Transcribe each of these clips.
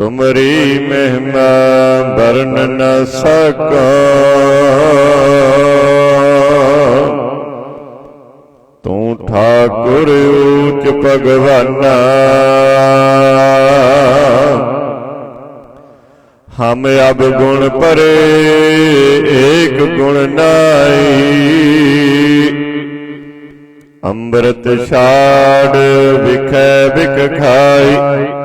ਤੁਮਰੀ ਮਹਿਮਾ ਵਰਨ ਨ ਸਕੋ। ਤੂੰ ਠਾਕੁਰ ਊਚ ਭਗਵਾਨਾ। ਹਮ ਅਬ ਗੁਣ ਪਰੇ ਏਕ ਗੁਣ ਨਾਈ। ਅੰਮ੍ਰਿਤ ਛਾੜ ਵਿਖੈ ਵਿਖ ਖਾਈ।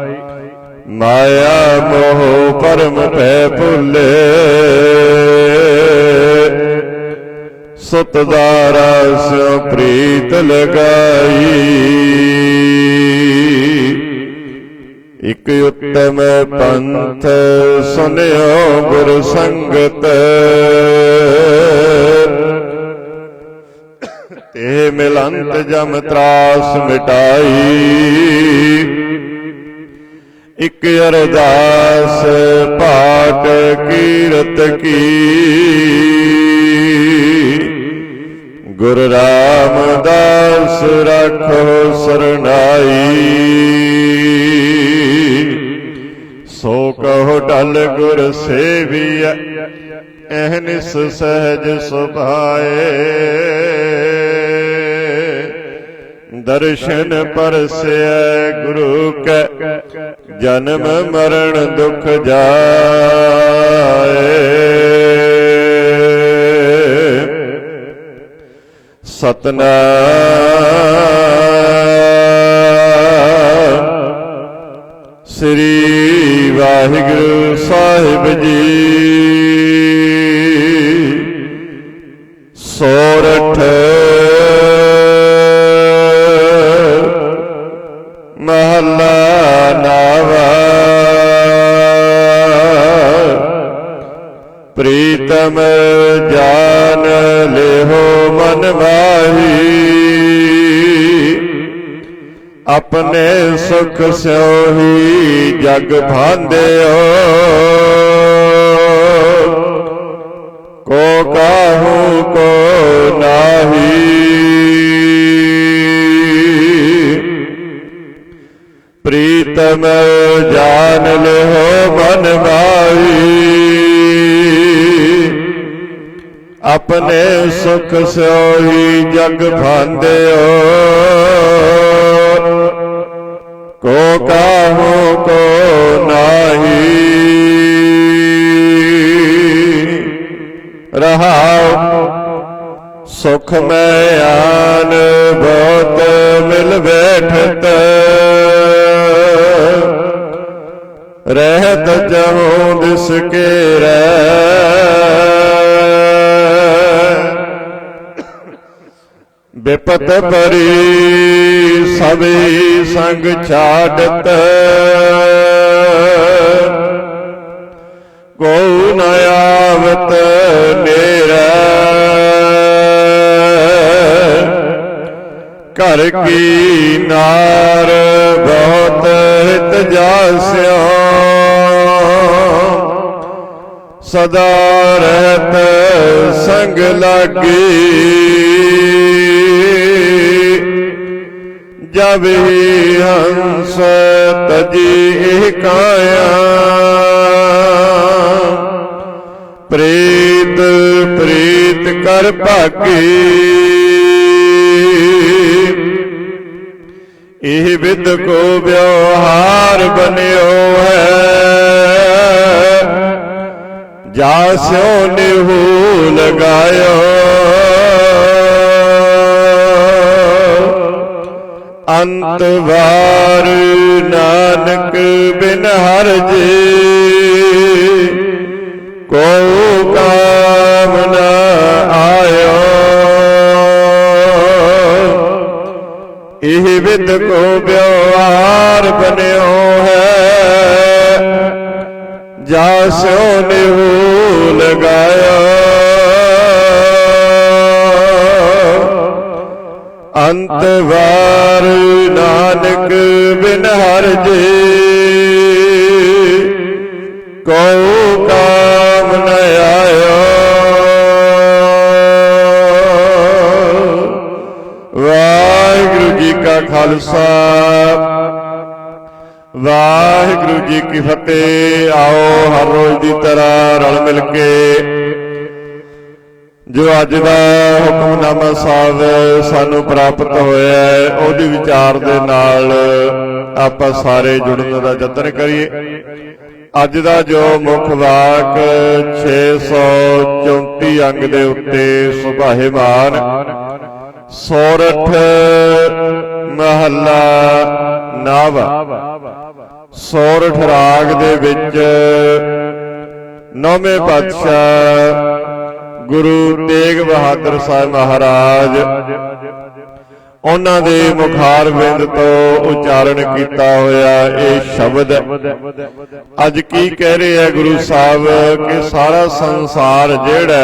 ਮਾਇਆ ਮੋਹ ਪਰਮ ਭੈ ਭੁੱਲੇ। ਸੁਤ ਦਾਰਾ ਸਿਉ ਪ੍ਰੀਤ ਲਗਾਈ। ਇਕ ਉਤਮ ਪੰਥ ਸੁਨਿਓ ਗੁਰ ਸੰਗਤ। ਤੇ ਮਿਲੰਤ ਜਮ ਤਰਾਸ ਮਿਟਾਈ। ਇਕ ਅਰਦਾਸ ਪਾਟ ਕੀਰਤ ਕੀ। ਗੁਰ ਰਾਮਦਾਸ ਰੱਖੋ ਸਰਨਾਈ। ਸੋ ਕਹੋ ਢਲ ਗੁਰ ਸੇਵੀਐ ਅਹਨਿਸ ਸਹਿਜ ਸੁਭਾਏ। ਦਰਸ਼ਨ ਪਰਸੈ ਗੁਰੂ ਕੈ ਜਨਮ ਮਰਨ ਦੁਖ ਜਾਏ। ਸਤਨਾਮ। ਸ੍ਰੀ ਵਾਹਿਗੁਰੂ ਸਾਹਿਬ ਜੀ। ਸੋਰਠ ਪ੍ਰੀਤਮ ਜਾਨ ਲਿਹੋ ਮਨ ਮਾਹੀ ਆਪਣੇ ਸੁਖ ਸੋਹੀ ਜਗ ਭਾਂਦਿਓ। ਕੋ ਕਾਹੂ ਕੋ ਨਾਹੀ। ਪ੍ਰੀਤਮ ਜਾਨ ਲਿਓ ਮਨ ਮਾਈ ਆਪਣੇ ਸੁਖ ਸੋਈ ਜਗ ਭਾਂਦਿਓ ਕੋ ਕਾਹੂ ਕੋ ਨਾਹੀ। ਰਹਾਉ, ਸੁਖ ਮੈਂ ਆਨ ਬਹੁਤ ਮਿਲ ਬੈਠਤ ਰਹਿਤ ਜਹੋਂ ਦਿਸ ਕੇ ਰਹਿ। ਬਿਪਤ ਪਰੀ ਸਭੀ ਸੰਗ ਛਾੜਤ। ਕੋ ਨ ਆਵਤ ਨੇਰਾ। ਘਰ ਕੀ ਨਾਰ ਬਹੁਤ ਹਿਤ ਜਾਸਿਓ ਸਦਾ ਰਹਿਤ ਸੰਗ ਲਾਗੀ। ਜਬ ਹੀ ਹੰਸ ਤਜੀ ਇਹ ਕਾਇਆ। ਪ੍ਰੀਤ ਪ੍ਰੀਤ ਕਰ ਭਾਗੀ। ਇਹ ਵਿਦ ਕੋ ਵਿਵਹਾਰ ਬਨਿਓ ਹੈ। ਜਾਸਿਓ ਨਿਹੂ ਲਗਾਇਓ। ਅੰਤ ਵਾਰ ਨਾਨਕ ਬਿਨ ਹਰ ਜੀ। ਕੋ ਕਾਮ ਆਇਓ। ਇਹ ਵਿਦ ਕੋ ਵਿਵਹਾਰ ਬਨਿਓ ਹੈ। ਜਾ ਸਿਓ ਨਿਹੂ ਲਗਾਇਆ ਅੰਤ ਵਾਰ ਨਾਨਕ ਬਿਨ ਹਰ ਜੀ। ਕੋ ਕਾਮ ਨ ਆਇਆ। ਵਾਹਿਗੁਰੂ ਜੀ ਕਾ ਖਾਲਸਾ। ਵਾਹਿਗੁਰੂ ਜੀ ਕੀ ਫਤਿਹ। ਆਓ ਹਰ ਰੋਜ਼ ਦੀ ਤਰ੍ਹਾਂ ਰਲ ਮਿਲ ਕੇ ਜੋ ਅੱਜ ਦਾ ਹੁਕਮਨਾਮਾ ਸਾਹਿਬ ਸਾਨੂੰ ਪ੍ਰਾਪਤ ਹੋਇਆ ਹੈ, ਉਹਦੀ ਵਿਚਾਰ ਦੇ ਨਾਲ ਆਪਾਂ ਸਾਰੇ ਜੁੜਨ ਦਾ ਯਤਨ ਕਰੀਏ। ਅੱਜ ਦਾ ਜੋ ਮੁੱਖ ਵਾਕ 634 ਅੰਗ ਦੇ ਉੱਤੇ ਸੁਭਾਹੇਮਾਨ, ਸੋਰਠ ਮਹੱਲਾ ਨਵ, ਸੋਰਠ ਰਾਗ ਦੇ ਵਿੱਚ ਨੌਵੇਂ ਪਾਤਸ਼ਾਹ ਗੁਰੂ ਤੇਗ ਬਹਾਦਰ ਸਾਹਿਬ ਮਹਾਰਾਜ। ਉਹਨਾਂ ਦੇ ਮੁਖਾਰ ਤੋਂ ਉਚਾਰਨ ਕੀਤਾ ਹੋਇਆ ਇਹ ਸ਼ਬਦ। ਅੱਜ ਕੀ ਕਹਿ ਰਹੇ ਆ ਗੁਰੂ ਸਾਹਿਬ ਕਿ ਸਾਰਾ ਸੰਸਾਰ ਜਿਹੜਾ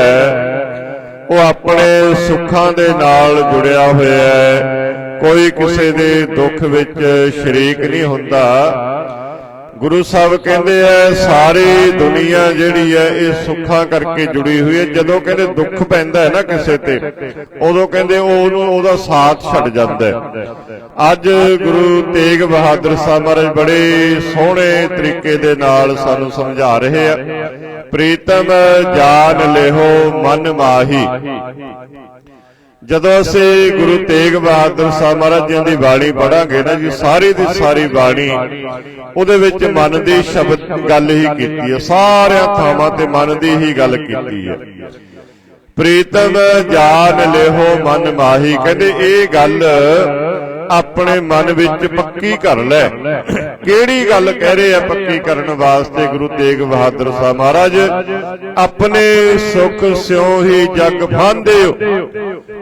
ਉਹ ਆਪਣੇ ਸੁੱਖਾਂ ਦੇ ਨਾਲ ਜੁੜਿਆ ਹੋਇਆ ਹੈ। ਕੋਈ ਕਿਸੇ ਦੇ ਦੁੱਖ ਵਿੱਚ ਸ਼ਰੀਕ ਨਹੀਂ ਹੁੰਦਾ। ਗੁਰੂ ਸਾਹਿਬ ਕਹਿੰਦੇ ਆ ਸਾਰੀ ਦੁਨੀਆ ਜਿਹੜੀ ਹੈ ਇਹ ਸੁੱਖਾਂ ਕਰਕੇ ਜੁੜੀ ਹੋਈ ਹੈ ਜਦੋਂ ਕਹਿੰਦੇ ਦੁੱਖ ਪੈਂਦਾ ਹੈ ਨਾ ਕਿਸੇ ਤੇ ਉਦੋਂ ਕਹਿੰਦੇ ਉਹ ਉਹਨੂੰ ਉਹਦਾ ਸਾਥ ਛੱਡ ਜਾਂਦਾ ਹੈ। ਅੱਜ ਗੁਰੂ ਤੇਗ ਬਹਾਦਰ ਸਾਹਿਬ ਮਹਾਰਾਜ ਬੜੇ ਸੋਹਣੇ ਤਰੀਕੇ ਦੇ ਨਾਲ ਸਾਨੂੰ ਸਮਝਾ ਰਹੇ ਆ। ਪ੍ਰੀਤਮ ਜਾਨ ਲਿਹੋ ਮਨ ਮਾਹੀ। ਜਦੋਂ ਅਸੀਂ ਗੁਰੂ ਤੇਗ ਬਹਾਦਰ ਸਾਹਿਬ ਮਹਾਰਾਜ ਜੀ ਦੀ ਬਾਣੀ ਪੜਾਂਗੇ ਨਾ ਜੀ ਸਾਰੀ ਦੀ ਸਾਰੀ ਬਾਣੀ ਉਹਦੇ ਵਿੱਚ ਮਨ ਦੀ ਸ਼ਬਦ ਗੱਲ ਹੀ ਕੀਤੀ ਹੈ ਸਾਰਿਆਂ ਥਾਵਾਂ ਤੇ ਮਨ ਦੀ ਹੀ ਗੱਲ ਕੀਤੀ ਹੈ। ਪ੍ਰੀਤਮ ਜਾਨ ਲਿਹੋ ਮਨ ਮਾਹੀ ਕਹਿੰਦੇ ਇਹ ਗੱਲ ਆਪਣੇ ਮਨ ਵਿੱਚ ਪੱਕੀ ਕਰ ਲੈ। ਕਿਹੜੀ ਗੱਲ ਕਹਿ ਰਹੇ ਆ ਪੱਕੀ ਕਰਨ ਵਾਸਤੇ ਗੁਰੂ ਤੇਗ ਬਹਾਦਰ ਸਾਹਿਬ ਮਹਾਰਾਜ? ਆਪਣੇ ਸੁਖ ਸਿਉ ਹੀ ਜਗ ਫਾਂਦਿਓ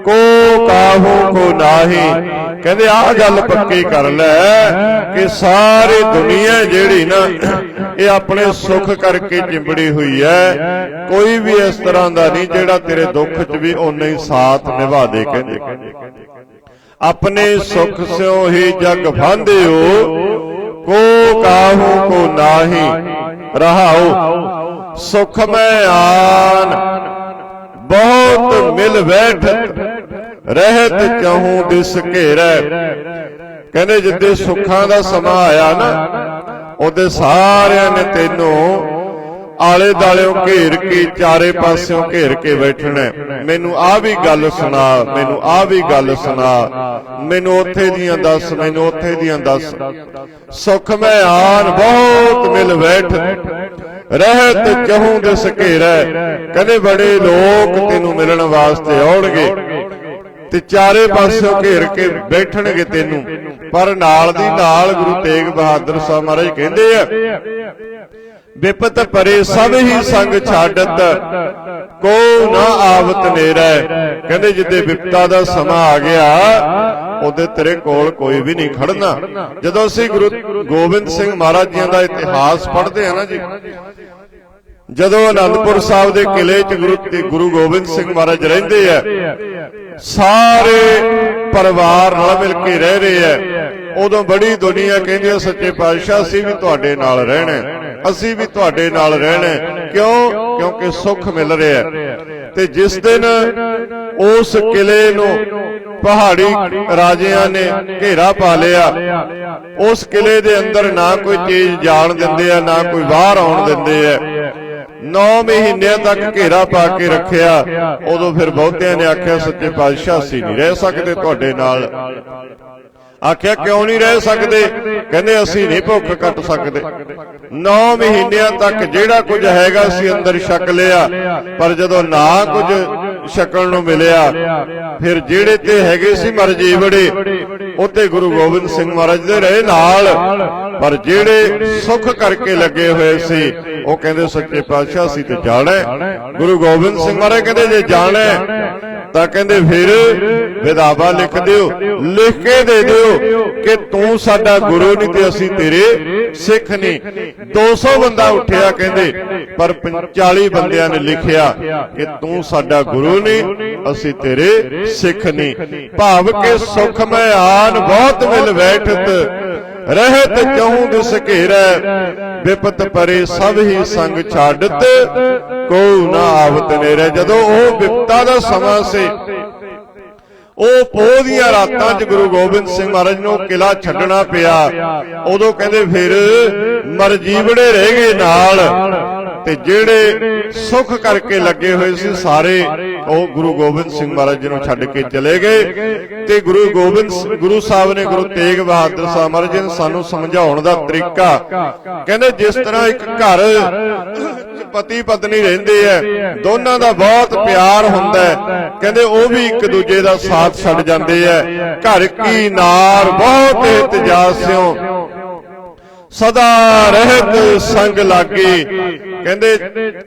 ਕੋ ਕਾਹੂ, ਕੋ ਨਾਹੀ। ਕਹਿੰਦੇ ਆਹ ਗੱਲ ਪੱਕੀ ਕਰ ਲੈ ਕਿ ਸਾਰੀ ਦੁਨੀਆ ਜਿਹੜੀ ਨਾ, ਇਹ ਆਪਣੇ ਸੁੱਖ ਕਰਕੇ ਚਿੰਬੜੀ ਹੋਈ ਹੈ ਕੋਈ ਵੀ ਇਸ ਤਰ੍ਹਾਂ ਦਾ ਨਹੀਂ ਜਿਹੜਾ ਤੇਰੇ ਦੁੱਖ 'ਚ ਵੀ ਓਨਾ ਹੀ ਸਾਥ ਨਿਭਾ ਦੇ, ਕਹਿੰਦੇ। ਆਪਣੇ ਸੁਖ ਸਿਓ ਹੀ ਜਗ ਫਾਂਦਿਓ ਕੋ ਕਾਹੂ ਕੋ ਨਾਹੀ ਰਹਾਉ ਸੁਖ ਮੈਂ ਆਨ ਬਹੁਤ ਮਿਲ ਬੈਠਤ ਰਹਿਤ ਚਾਹੂੰ ਦਿਸ ਘੇਰੈ। ਕਹਿੰਦੇ ਜਿੱਦੇ ਸੁੱਖਾਂ ਦਾ ਸਮਾਂ ਆਇਆ ਨਾ ਉਹਦੇ ਸਾਰਿਆਂ ਨੇ ਤੈਨੂੰ ਆਲੇ ਦਾਲਿਓਂ ਘੇਰ ਕੇ ਚਾਰੇ ਪਾਸਿਓਂ ਘੇਰ ਕੇ ਬੈਠਣਾ। ਮੈਨੂੰ ਆ ਵੀ ਗੱਲ ਸੁਣਾ ਮੈਨੂੰ ਆ ਵੀ ਗੱਲ ਸੁਣਾ। ਮੈਨੂੰ ਉੱਥੇ ਦੀਆਂ ਦੱਸ ਮੈਨੂੰ ਉੱਥੇ ਦੀਆਂ ਦੱਸ। ਸੁਖ ਮੈਂ ਆਨ ਬਹੁਤ ਮਿਲ ਬੈਠ। ਰਹਿਤ ਚਹੂੰ ਦਿਸ ਘੇਰੈ। ਕਹਿੰਦੇ ਬੜੇ ਲੋਕ ਤੈਨੂੰ ਮਿਲਣ ਵਾਸਤੇ ਆਉਣਗੇ। ਤੇ ਚਾਰੇ ਪਾਸਿਓਂ ਘੇਰ ਕੇ ਬੈਠਣਗੇ ਤੈਨੂੰ। ਪਰ ਨਾਲ ਦੀ ਨਾਲ ਗੁਰੂ ਤੇਗ ਬਹਾਦਰ ਸਾਹਿਬ ਮਹਾਰਾਜ ਕਹਿੰਦੇ ਆ। ਵਿਪਤ ਪਰੇ ਸਭ ਹੀ ਸੰਗ ਛਾੜਤ ਕੋ ਨਾ ਆਵਤ ਨੇਰੈ। ਕਹਿੰਦੇ ਜਿੱਦੇ ਵਿਪਤਾ ਦਾ ਸਮਾਂ ਆ ਗਿਆ, ਉਹਦੇ ਤੇਰੇ ਕੋਲ ਕੋਈ ਵੀ ਨਹੀਂ ਖੜਨਾ। ਜਦੋਂ ਅਸੀਂ ਗੁਰੂ ਗੋਬਿੰਦ ਸਿੰਘ ਮਹਾਰਾਜ ਜੀਆਂ ਦਾ ਇਤਿਹਾਸ ਪੜ੍ਹਦੇ ਆ ਨਾ ਜੀ, ਜਦੋਂ ਅਨੰਦਪੁਰ ਸਾਹਿਬ ਦੇ ਕਿਲੇ 'ਚ ਗੁਰੂ ਤੇ ਗੁਰੂ ਗੋਬਿੰਦ ਸਿੰਘ ਮਹਾਰਾਜ ਰਹਿੰਦੇ ਆ, ਸਾਰੇ ਪਰਿਵਾਰ ਨਾਲ ਮਿਲ ਕੇ ਰਹਿ ਰਹੇ ਆ। ਉਦੋਂ ਬੜੀ ਦੁਨੀਆ ਕਹਿੰਦੀ ਆ, ਸੱਚੇ ਪਾਤਸ਼ਾਹ ਅਸੀਂ ਵੀ ਤੁਹਾਡੇ ਨਾਲ ਰਹਿਣਾ। ਅਸੀਂ ਵੀ ਤੁਹਾਡੇ ਨਾਲ ਰਹਿਣਾ ਕਿਉਂ? ਕਿਉਂਕਿ ਸੁੱਖ ਮਿਲ ਰਿਹਾ ਤੇ ਜਿਸ ਦਿਨ ਉਸ ਕਿਲੇ ਨੂੰ ਪਹਾੜੀ ਰਾਜਿਆਂ ਨੇ ਘੇਰਾ ਪਾ ਲਿਆ, ਉਸ ਕਿਲੇ ਦੇ ਅੰਦਰ ਨਾ ਕੋਈ ਚੀਜ਼ ਜਾਣ ਦਿੰਦੇ ਆ, ਨਾ ਕੋਈ ਬਾਹਰ ਆਉਣ ਦਿੰਦੇ ਆ। 9 ਮਹੀਨਿਆਂ ਤੱਕ ਘੇਰਾ ਪਾ ਕੇ ਰੱਖਿਆ। ਉਦੋਂ ਫਿਰ ਬਹੁਤਿਆਂ ਨੇ ਆਖਿਆ, ਸੱਚੇ ਪਾਤਸ਼ਾਹ, ਅਸੀਂ ਨਹੀਂ ਰਹਿ ਸਕਦੇ ਤੁਹਾਡੇ ਨਾਲ। ਆਖਿਆ, ਕਿਉਂ ਨਹੀਂ ਰਹਿ ਸਕਦੇ? ਕਹਿੰਦੇ ਅਸੀਂ ਨਹੀਂ ਭੁੱਖ ਕੱਟ ਸਕਦੇ। 9 ਮਹੀਨਿਆਂ ਤੱਕ ਜਿਹੜਾ ਕੁਝ ਹੈਗਾ ਸੀ ਅੰਦਰ ਛਕ ਲਿਆ, ਪਰ ਜਦੋਂ ਨਾ ਕੁਝ ਛਕਣ ਨੂੰ ਮਿਲਿਆ, ਫਿਰ ਜਿਹੜੇ ਤੇ ਹੈਗੇ ਸੀ ਮਰਜ਼ੀ ਬੜੇ ਉੱਤੇ ਗੁਰੂ ਗੋਬਿੰਦ ਸਿੰਘ ਮਹਾਰਾਜ ਦੇ ਰਹੇ ਨਾਲ। ਪਰ ਜਿਹੜੇ ਸੁੱਖ ਕਰਕੇ ਲੱਗੇ ਹੋਏ ਸੀ, ਉਹ ਕਹਿੰਦੇ ਸੱਚੇ ਪਾਤਸ਼ਾਹ ਸੀ ਤੇ ਜਾਣਾ। ਗੁਰੂ ਗੋਬਿੰਦ ਸਿੰਘ ਮਹਾਰਾਜ ਕਹਿੰਦੇ ਜੇ ਜਾਣਾ, ਤਾਂ ਕਹਿੰਦੇ ਫਿਰ ਵਿਦਾਵਾ ਲਿਖ ਦਿਓ, ਲਿਖ ਕੇ ਦੇ ਦਿਓ ਕਿ ਤੂੰ ਸਾਡਾ ਗੁਰੂ ਨਹੀਂ ਤੇ ਅਸੀਂ ਤੇਰੇ ਸਿੱਖ ਨਹੀਂ। 200 ਬੰਦਾ ਉੱਠਿਆ ਕਹਿੰਦੇ, ਪਰ 40 ਬੰਦਿਆਂ ਨੇ ਲਿਖਿਆ ਕਿ ਤੂੰ ਸਾਡਾ ਗੁਰੂ ਨਹੀਂ, ਅਸੀਂ ਤੇਰੇ ਸਿੱਖ ਨਹੀਂ। ਭਾਵ ਕਿ ਸੁਖ ਮੈਂ ਆਨ ਬਹੁਤ ਮਿਲ ਬੈਠਤ, ਰਹਿਤ ਚਹੂ ਦਿਸ ਘੇਰੈ? ਵਿਪਤ ਪਰੇ ਸਭ ਹੀ ਸੰਗ ਛੱਡਤ ਕੋ ਨਾ ਆਵਤ ਨੇਰੇ। ਜਦੋਂ ਉਹ ਵਿਪਤਾ ਦਾ ਸਮਾਂ ਸੀ ਉਹ ਪੋਹ ਦੀਆਂ ਰਾਤਾਂ 'ਚ ਗੁਰੂ ਗੋਬਿੰਦ ਸਿੰਘ ਮਹਾਰਾਜ ਨੂੰ ਕਿਲਾ ਛੱਡਣਾ ਪਿਆ। ਉਦੋਂ ਕਹਿੰਦੇ ਫਿਰ ਮਰਜੀਵੜੇ ਰਹਿ ਗਏ ਨਾਲ। ਤੇ ਜਿਹੜੇ ਸੁਖ ਕਰਕੇ ਲੱਗੇ ਹੋਏ ਸੀ ਸਾਰੇ, ਉਹ ਗੁਰੂ ਗੋਬਿੰਦ ਸਿੰਘ ਮਹਾਰਾਜ ਜੀ ਨੂੰ ਛੱਡ ਕੇ ਚਲੇ ਗਏ। ਤੇ ਗੁਰੂ ਗੋਬਿੰਦ ਗੁਰੂ ਸਾਹਿਬ ਨੇ ਗੁਰੂ ਤੇਗ ਬਹਾਦਰ ਸਾਹਿਬ ਮਹਾਰਾਜ ਜੀ ਨੇ ਸਾਨੂੰ ਸਮਝਾਉਣ ਦਾ ਤਰੀਕਾ। ਕਹਿੰਦੇ ਜਿਸ ਤਰ੍ਹਾਂ ਇੱਕ ਘਰ ਪਤੀ ਪਤਨੀ ਰਹਿੰਦੇ ਐ ਦੋਨਾਂ ਦਾ ਬਹੁਤ ਪਿਆਰ ਹੁੰਦਾ ਹੈ। ਕਹਿੰਦੇ ਉਹ ਵੀ ਇੱਕ ਦੂਜੇ ਦਾ ਸਾਥ ਛੱਡ ਜਾਂਦੇ ਐ ਘਰ ਕੀ ਨਾਰ, ਬਹੁਤ ਇਤਜਾਸਿਓ ਸਦਾ ਰਹਿਤ ਸੰਗ ਲਾਗੇ। ਕਹਿੰਦੇ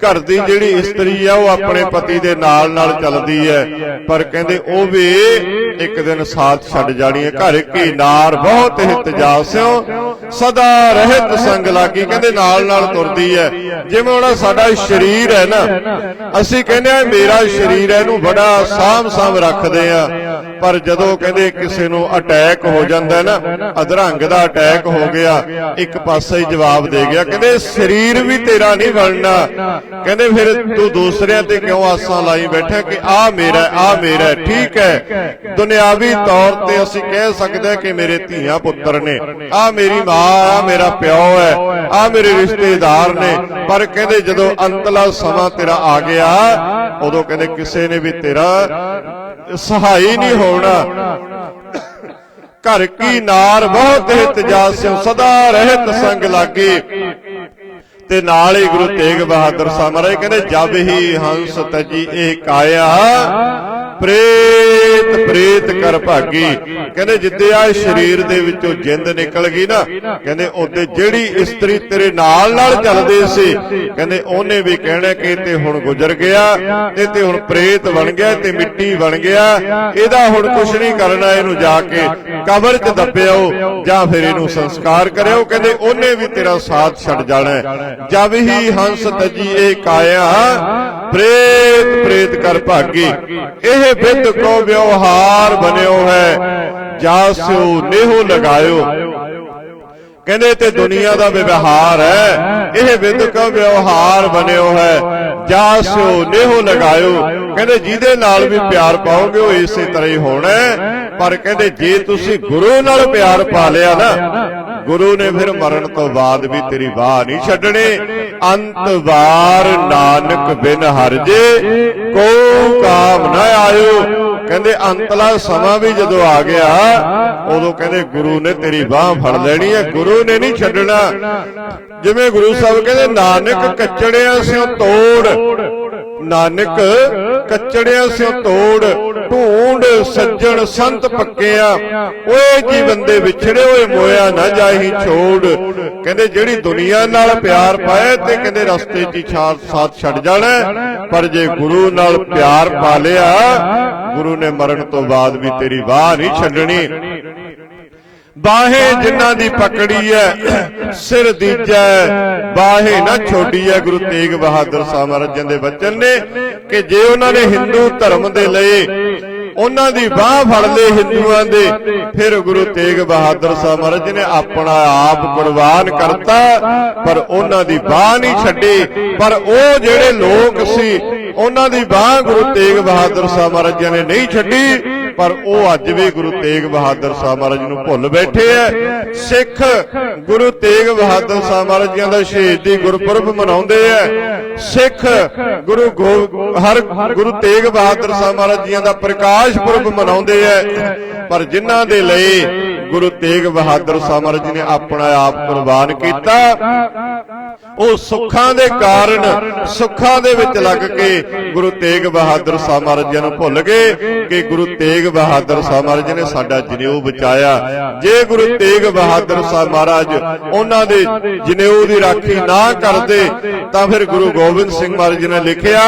ਘਰ ਦੀ ਜਿਹੜੀ ਇਸਤਰੀ ਆ, ਉਹ ਆਪਣੇ ਪਤੀ ਦੇ ਨਾਲ ਨਾਲ ਚੱਲਦੀ ਹੈ। ਪਰ ਕਹਿੰਦੇ ਉਹ ਵੀ ਇੱਕ ਦਿਨ ਸਾਥ ਛੱਡ ਜਾਣੀ ਹੈ। ਘਰ ਕੀ ਨਾਰ, ਬਹੁਤ ਹਿਤ ਜਾਸਿਓ ਸਦਾ ਰਹਿਤ ਸੰਗ ਲਾਗੀ। ਕਹਿੰਦੇ ਨਾਲ ਨਾਲ ਤੁਰਦੀ ਹੈ। ਜਿਵੇਂ ਹੁਣ ਸਾਡਾ ਸਰੀਰ ਹੈ ਨਾ, ਅਸੀਂ ਕਹਿੰਦੇ ਆ ਮੇਰਾ ਸਰੀਰ ਹੈ, ਇਹਨੂੰ ਬੜਾ ਸਾਂਭ ਸਾਂਭ ਰੱਖਦੇ ਆ ਪਰ ਜਦੋਂ ਕਹਿੰਦੇ ਕਿਸੇ ਨੂੰ ਅਟੈਕ ਹੋ ਜਾਂਦਾ ਨਾ, ਅਧਰੰਗ ਦਾ ਅਟੈਕ ਹੋ ਗਿਆ, ਇੱਕ ਪਾਸੇ ਹੀ ਜਵਾਬ ਦੇ ਗਿਆ। ਕਹਿੰਦੇ, ਸਰੀਰ ਵੀ ਤੇਰਾ ਨਹੀਂ ਬਣਨਾ। ਕਹਿੰਦੇ, ਫਿਰ ਤੂੰ ਦੂਸਰਿਆਂ ਤੇ ਕਿਉਂ ਆਸਾਂ ਲਾਈ ਬੈਠਾ ਕਿ ਆ ਮੇਰਾ ਆ ਮੇਰਾ ਠੀਕ ਹੈ। ਦੁਨਿਆਵੀ ਤੌਰ ਤੇ ਅਸੀਂ ਕਹਿ ਸਕਦੇ ਹਾਂ ਕਿ ਮੇਰੇ ਧੀਆਂ ਪੁੱਤਰ ਨੇ। ਆ ਮੇਰੀ ਮਾਂ ਆ ਮੇਰਾ ਪਿਓ ਹੈ ਆ ਮੇਰੇ ਰਿਸ਼ਤੇਦਾਰ ਨੇ। ਪਰ ਕਹਿੰਦੇ, ਜਦੋਂ ਅੰਤਲਾ ਸਮਾਂ ਤੇਰਾ ਆ ਗਿਆ, ਉਦੋਂ ਕਹਿੰਦੇ, ਕਿਸੇ ਨੇ ਵੀ ਤੇਰਾ ਸਹਾਈ ਨਹੀਂ ਹੋਣਾ। ਘਰ ਕੀ ਨਾਰ ਬਹੁਤ ਹਿਤ ਜਾਸਿਓ ਸਦਾ ਰਹਿਤ ਸੰਗ ਲਾਗੇ। ਤੇ ਨਾਲ ਹੀ ਗੁਰੂ ਤੇਗ ਬਹਾਦਰ ਸਾਹਿਬ ਮਹਾਰਾਜ ਕਹਿੰਦੇ ਜਬ ਹੀ ਹੰਸ ਤਜੀ ਇਹ ਕਾਇਆ ਪ੍ਰੇਤ ਪ੍ਰੇਤ ਕਰ ਭਾਗੀ। ਕਹਿੰਦੇ ਜਿੱਦੇ ਆ ਸਰੀਰ ਦੇ ਵਿੱਚੋਂ ਜਿੰਦ ਨਿਕਲ ਗਈ ਨਾ, ਕਹਿੰਦੇ ਉਹਦੇ ਜਿਹੜੀ ਇਸਤਰੀ ਤੇਰੇ ਨਾਲ ਨਾਲ ਚੱਲਦੇ ਸੀ, ਕਹਿੰਦੇ ਉਹਨੇ ਵੀ ਕਹਿਣਾ ਕਿ ਤੇ ਹੁਣ ਗੁਜ਼ਰ ਗਿਆ ਇਹ ਤੇ ਹੁਣ ਪ੍ਰੇਤ ਬਣ ਗਿਆ, ਤੇ ਮਿੱਟੀ ਬਣ ਗਿਆ। ਇਹਦਾ ਹੁਣ ਕੁਝ ਨਹੀਂ ਕਰਨਾ ਇਹਨੂੰ ਜਾ ਕੇ। ਕਬਰ 'ਚ ਦੱਬਿਓ, ਜਾਂ ਫਿਰ ਇਹਨੂੰ ਸੰਸਕਾਰ ਕਰਿਓ। ਕਹਿੰਦੇ ਉਹਨੇ ਵੀ ਤੇਰਾ ਸਾਥ ਛੱਡ ਜਾਣਾ ਹੈ। ਹੀ ਹੰਸ ਤਜੀ ਇਹ ਕਾਇਆ, ਪ੍ਰੇਤ ਪ੍ਰੇਤ ਕਰ ਭਾਗੀ। ਇਹ ਵਿਦ ਕੋ ਵਿਵਹਾਰ ਬਣਿਓ ਹੈ ਜਾਸਿਓ ਨੇਹੋ ਲਗਾਇਓ। ਕਹਿੰਦੇ ਤੇ ਦੁਨੀਆ ਦਾ ਵਿਵਹਾਰ ਹੈ, ਇਹ ਵਿਦ ਕੋ ਵਿਵਹਾਰ ਬਣਿਓ ਹੈ ਜਾਸਿਓ ਨੇਹੋ ਲਗਾਇਓ। ਕਹਿੰਦੇ ਜਿਹਦੇ ਨਾਲ ਵੀ ਪਿਆਰ ਪਾਓਗੇ, ਉਹ ਇਸੇ ਤਰ੍ਹਾਂ ਹੀ ਹੋਣਾ ਪਰ ਕਹਿੰਦੇ ਜੇ ਤੁਸੀਂ ਗੁਰੂ ਨਾਲ ਪਿਆਰ ਪਾ ਲਿਆ ਨਾ ਗੁਰੂ ਨੇ ਫਿਰ ਮਰਨ ਤੋਂ ਬਾਅਦ ਵੀ ਤੇਰੀ ਬਾਹ ਨਹੀਂ ਛੱਡਣੀ। ਅੰਤ ਵਾਰ ਨਾਨਕ ਬਿਨ ਹਰਜੇ ਕੋ ਕਾਮ ਨਾ ਆਇਓ। ਕਹਿੰਦੇ ਅੰਤਲਾ ਸਮਾਂ ਵੀ ਜਦੋਂ ਆ ਗਿਆ, ਉਦੋਂ ਕਹਿੰਦੇ ਗੁਰੂ ਨੇ ਤੇਰੀ ਬਾਹ ਫੜ ਲੈਣੀ ਹੈ। ਗੁਰੂ ਨੇ ਨਹੀਂ ਛੱਡਣਾ। ਜਿਵੇਂ ਗੁਰੂ ਸਾਹਿਬ ਕਹਿੰਦੇ, ਨਾਨਕ ਕੱਚੜਿਆਂ ਸਿਓ ਤੋੜ ਨਾਨਕ, ਕੱਚੜਿਆਂ ਸਿਓ ਤੋੜ, ਢੂੰਡ ਸੱਜਣ ਸੰਤ ਪੱਕਿਆ। ਓਏ ਜੀ ਬੰਦੇ ਵਿਛੜੇ ਹੋਏ ਮੋਇਆ ਨਾ ਜਾਹੀ ਛੋੜ। ਕਹਿੰਦੇ ਜਿਹੜੀ ਦੁਨੀਆ ਨਾਲ ਪਿਆਰ ਪਾਏ ਤੇ ਕਹਿੰਦੇ ਰਸਤੇ 'ਚ ਹੀ ਛਾ- ਸਾਥ ਛੱਡ ਜਾਣਾ ਪਰ ਜੇ ਗੁਰੂ ਨਾਲ ਪਿਆਰ ਪਾ ਲਿਆ, ਗੁਰੂ ਨੇ ਮਰਨ ਤੋਂ ਬਾਅਦ ਵੀ ਤੇਰੀ ਵਾਹ ਨਹੀਂ ਛੱਡਣੀ। ਬਾਹੇ ਜਿਨ੍ਹਾਂ ਦੀ ਪਕੜੀ ਐ, ਸਿਰ ਦੀਜੈ, ਬਾਹੇ ਨਾ ਛੋਡੀ ਐ, ਗੁਰੂ ਤੇਗ ਬਹਾਦਰ ਸਾਹਿਬ ਮਹਾਰਾਜ ਦੇ ਬਚਨ ਨੇ, ਕਿ ਜੇ ਉਹਨਾਂ ਨੇ ਹਿੰਦੂ ਧਰਮ ਦੇ ਲਈ ਉਹਨਾਂ ਦੀ ਬਾਹ ਫੜ ਲਏ ਹਿੰਦੂਆਂ ਦੇ, ਫਿਰ ਗੁਰੂ ਤੇਗ ਬਹਾਦਰ ਸਾਹਿਬ ਮਹਾਰਾਜ ਨੇ ਆਪਣਾ ਆਪ ਕੁਰਬਾਨ ਕਰਤਾ, ਪਰ ਉਹਨਾਂ ਦੀ ਬਾਹ ਨਹੀਂ ਛੱਡੀ, ਪਰ ਉਹ ਜਿਹੜੇ ਲੋਕ ਸੀ, ਉਹਨਾਂ ਦੀ ਬਾਹ ਗੁਰੂ ਤੇਗ ਬਹਾਦਰ ਸਾਹਿਬ ਮਹਾਰਾਜ ਨੇ ਨਹੀਂ ਛੱਡੀ ਪਰ ਉਹ ਅੱਜ ਵੀ ਗੁਰੂ ਤੇਗ ਬਹਾਦਰ ਸਾਹਿਬ ਮਹਾਰਾਜ ਨੂੰ ਭੁੱਲ ਬੈਠੇ ਐ ਸਿੱਖ ਗੁਰੂ ਤੇਗ ਬਹਾਦਰ ਸਾਹਿਬ ਮਹਾਰਾਜ ਜੀਆਂ ਦਾ ਸ਼ਹੀਦੀ ਗੁਰਪੁਰਬ ਮਨਾਉਂਦੇ ਐ ਸਿੱਖ ਗੁਰੂ ਗੋ- ਹਰ ਗੁਰੂ ਤੇਗ ਬਹਾਦਰ ਸਾਹਿਬ ਮਹਾਰਾਜ ਜੀਆਂ ਦਾ ਪ੍ਰਕਾਸ਼ ਪੁਰਬ ਮਨਾਉਂਦੇ ਐ ਪਰ ਜਿਨ੍ਹਾਂ ਦੇ ਲਈ ਗੁਰੂ ਤੇਗ ਬਹਾਦਰ ਸਾਹਿਬ ਮਹਾਰਾਜ ਜੀ ਨੇ ਆਪਣਾ ਆਪ ਕੁਰਬਾਨ ਕੀਤਾ, ਉਹ ਸੁੱਖਾਂ ਦੇ ਕਾਰਨ, ਸੁੱਖਾਂ ਦੇ ਵਿੱਚ ਲੱਗ ਕੇ ਗੁਰੂ ਤੇਗ ਬਹਾਦਰ ਸਾਹਿਬ ਮਹਾਰਾਜ ਜੀ ਨੂੰ ਭੁੱਲ ਗਏ ਕਿ ਗੁਰੂ ਤੇਗ ਤੇਗ ਬਹਾਦਰ ਸਾਹਿਬ ਮਹਾਰਾਜ ਨੇ ਸਾਡਾ ਜਨੇਊ ਬਚਾਇਆ। ਜੇ ਗੁਰੂ ਤੇਗ ਬਹਾਦਰ ਸਾਹਿਬ ਮਹਾਰਾਜ ਉਹਨਾਂ ਦੇ ਜਨੇਊ ਦੀ ਰਾਖੀ ਨਾ ਕਰਦੇ, ਤਾਂ ਫਿਰ ਗੁਰੂ ਗੋਬਿੰਦ ਸਿੰਘ ਮਹਾਰਾਜ ਜੀ ਨੇ ਲਿਖਿਆ,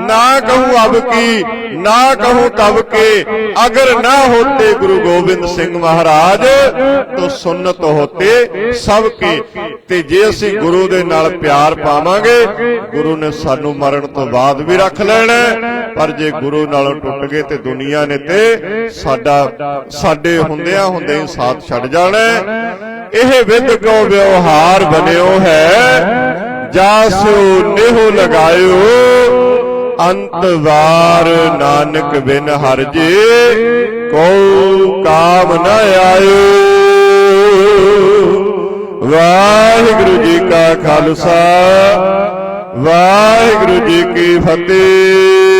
ਨਾ ਕਹੂੰ ਅਬ ਕੀ, ਨਾ ਕਹੂੰ ਤਬ ਕੇ, ਅਗਰ ਨਾ ਹੋਤੇ ਗੁਰੂ ਗੋਬਿੰਦ ਸਿੰਘ ਮਹਾਰਾਜ, ਤੋ ਸੁਨਤ ਹੋਤੇ ਸਭ ਕੇ। ਤੇ ਜੇ ਅਸੀਂ ਗੁਰੂ ਦੇ ਨਾਲ ਪਿਆਰ ਪਾਵਾਂਗੇ, ਗੁਰੂ ਨੇ ਸਾਨੂੰ ਮਰਨ ਤੋਂ ਬਾਅਦ ਵੀ ਰੱਖ ਲੈਣਾ ਪਰ ਜੇ ਗੁਰੂ ਨਾਲੋਂ ਟੁੱਟ ਗਏ ਤੇ ਦੁਨੀਆ ਨੇ ਤੇ ਸਾਡਾ ਸਾਡੇ ਹੁੰਦਿਆਂ ਹੁੰਦੇ ਸਾਥ ਛੱਡ ਜਾਣਾ ਇਹ ਵਿਦ ਕੋ ਵਿਵਹਾਰ ਬਣਿਓ ਹੈ। ਜਾਸੋ ਨਿਹੁ ਲਗਾਇਓ। ਅੰਤ ਵਾਰ ਨਾਨਕ ਬਿਨ ਹਰ ਜੇ। ਕੋ ਕਾਮ ਨ ਆਇਓ। ਵਾਹਿਗੁਰੂ ਜੀ ਕਾ ਖਾਲਸਾ। ਵਾਹਿਗੁਰੂ ਜੀ ਕੀ ਫਤਿਹ।